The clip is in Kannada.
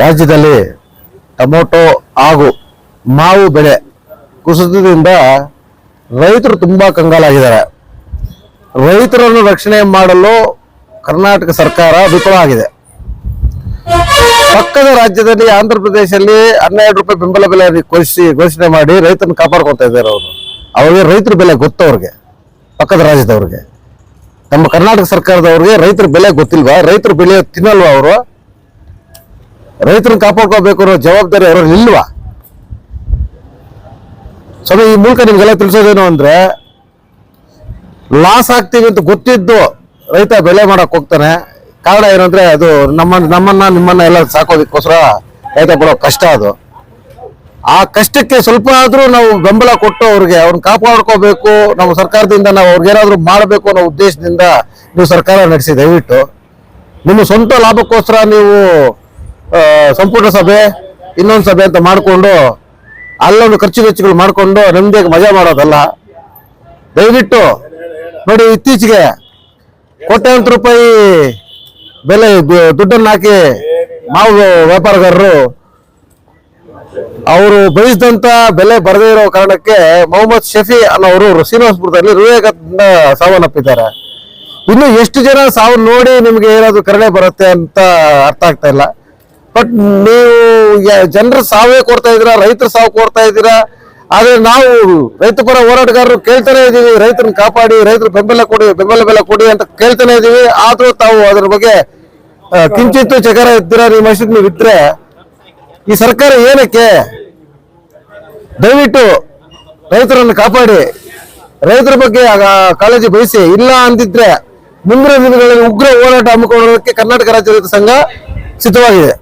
ರಾಜ್ಯದಲ್ಲಿ ಟೊಮೊಟೊ ಹಾಗೂ ಮಾವು ಬೆಳೆ ಕುಸಿತದಿಂದ ರೈತರು ತುಂಬಾ ಕಂಗಾಲಾಗಿದ್ದಾರೆ. ರೈತರನ್ನು ರಕ್ಷಣೆ ಮಾಡಲು ಕರ್ನಾಟಕ ಸರ್ಕಾರ ವಿಫಲವಾಗಿದೆ ಪಕ್ಕದ ರಾಜ್ಯದಲ್ಲಿ ಆಂಧ್ರ ಪ್ರದೇಶದಲ್ಲಿ ಹನ್ನೆರಡು ರೂಪಾಯಿ ಬೆಂಬಲ ಬೆಲೆ ಘೋಷಿಸಿ ಘೋಷಣೆ ಮಾಡಿ ರೈತರನ್ನು ಕಾಪಾಡ್ಕೊತಾ ಇದ್ದಾರೆ ಅವರು. ಅವ್ರಿಗೆ ರೈತರ ಬೆಲೆ ಗೊತ್ತು ಅವ್ರಿಗೆ ಪಕ್ಕದ ರಾಜ್ಯದವ್ರಿಗೆ. ನಮ್ಮ ಕರ್ನಾಟಕ ಸರ್ಕಾರದವ್ರಿಗೆ ರೈತರ ಬೆಲೆ ಗೊತ್ತಿಲ್ವಾ? ರೈತರ ಬೆಲೆ ತಿನ್ನಲ್ವಾ ಅವರು? ರೈತರನ್ನ ಕಾಪಾಡ್ಕೋಬೇಕು ಅನ್ನೋ ಜವಾಬ್ದಾರಿ ಅವರಲ್ಲಿ ಇಲ್ವಾ ಸೊ ಈ ಮೂಲಕ ನಿಮ್ಗೆಲ್ಲ ತಿಳಿಸೋದೇನು ಅಂದ್ರೆ ಲಾಸ್ ಆಗ್ತೀವಿ ಅಂತ ಗೊತ್ತಿದ್ದು ರೈತ ಬೆಲೆ ಮಾಡಕ್ ಹೋಗ್ತಾನೆ. ಕಾರಣ ಏನಂದ್ರೆ ಅದು ನಮ್ಮ ನಮ್ಮನ್ನ, ನಿಮ್ಮನ್ನ ಎಲ್ಲ ಸಾಕೋದಕ್ಕೋಸ್ಕರ ರೈತ ಪಡೋ ಕಷ್ಟ ಅದು. ಆ ಕಷ್ಟಕ್ಕೆ ಸ್ವಲ್ಪ ಆದ್ರೂ ನಾವು ಬೆಂಬಲ ಕೊಟ್ಟು ಅವ್ರಿಗೆ ಅವ್ರನ್ನ ಕಾಪಾಡ್ಕೋಬೇಕು ನಮ್ಮ ಸರ್ಕಾರದಿಂದ ನಾವು ಅವ್ರಿಗೇನಾದ್ರೂ ಮಾಡಬೇಕು ಅನ್ನೋ ಉದ್ದೇಶದಿಂದ ನೀವು ಸರ್ಕಾರ ನಡೆಸಿ, ದಯವಿಟ್ಟು. ನಿಮ್ಮ ಸ್ವಂತ ಲಾಭಕ್ಕೋಸ್ಕರ ನೀವು ಸಂಪುಟ ಸಭೆ, ಇನ್ನೊಂದು ಸಭೆ ಅಂತ ಮಾಡಿಕೊಂಡು, ಅಲ್ಲೊಂದು ಖರ್ಚು ವೆಚ್ಚಗಳು ಮಾಡಿಕೊಂಡು ನೆಮ್ಮದಿಯಾಗಿ ಮಜಾ ಮಾಡೋದಲ್ಲ. ದಯವಿಟ್ಟು ನೋಡಿ, ಇತ್ತೀಚೆಗೆ ಕೋಟ್ಯಾಂತರ ರೂಪಾಯಿ ಬೆಲೆ ದುಡ್ಡನ್ನು ಹಾಕಿ ಮಾವು ವ್ಯಾಪಾರಗಾರರು, ಅವರು ಬಯಸಿದಂತ ಬೆಲೆ ಬರದೇ ಇರೋ ಕಾರಣಕ್ಕೆ ಮೊಹಮ್ಮದ್ ಶಫಿ ಅನ್ನೋರು ಶ್ರೀನಿವಾಸಪುರದಲ್ಲಿ ಹೃದಯಘಾತದಿಂದ ಸಾವನ್ನಪ್ಪಿದ್ದಾರೆ. ಇನ್ನು ಎಷ್ಟು ಜನ ಸಾವು ನೋಡಿ ನಿಮ್ಗೆ ಏನಾದ್ರು ಕರುಣೆ ಬರುತ್ತೆ ಅಂತ ಅರ್ಥ ಆಗ್ತಾ ಇಲ್ಲ. ಬಟ್ ನೀವು ಜನರು ಸಾವೇ ಕೊಡ್ತಾ ಇದ್ದೀರಾ, ರೈತರು ಸಾವು ಕೊಡ್ತಾ ಇದ್ದೀರಾ? ಆದ್ರೆ ನಾವು ರೈತ ಪರ ಹೋರಾಟಗಾರರು ಕೇಳ್ತಾನೆ ಇದೀವಿ ರೈತರನ್ನ ಕಾಪಾಡಿ, ರೈತರ ಬೆಂಬಲ ಕೊಡಿ, ಬೆಂಬಲ ಬೆಲೆ ಕೊಡಿ ಅಂತ ಕೇಳ್ತಾನೆ ಇದೀವಿ ಆದ್ರೂ ತಾವು ಅದ್ರ ಬಗ್ಗೆ ಕಿಂಚಿತ್ತು ಚಕರ ಇದ್ದೀರಾ ನಿಮ್ಮ ಅಷ್ಟಕ್ಕೆ ನೀವು ಇದ್ರೆ ಈ ಸರ್ಕಾರ ಏನಕ್ಕೆ? ದಯವಿಟ್ಟು ರೈತರನ್ನು ಕಾಪಾಡಿ, ರೈತರ ಬಗ್ಗೆ ಕಾಳಜಿ ಬಯಸಿ ಇಲ್ಲ ಅಂದಿದ್ರೆ ಮುಂದಿನ ದಿನಗಳಲ್ಲಿ ಉಗ್ರ ಹೋರಾಟ ಹಮ್ಮಿಕೊಳ್ಳೋದಕ್ಕೆ ಕರ್ನಾಟಕ ರಾಜ್ಯ ರೈತ ಸಂಘ ಸಿದ್ಧವಾಗಿದೆ.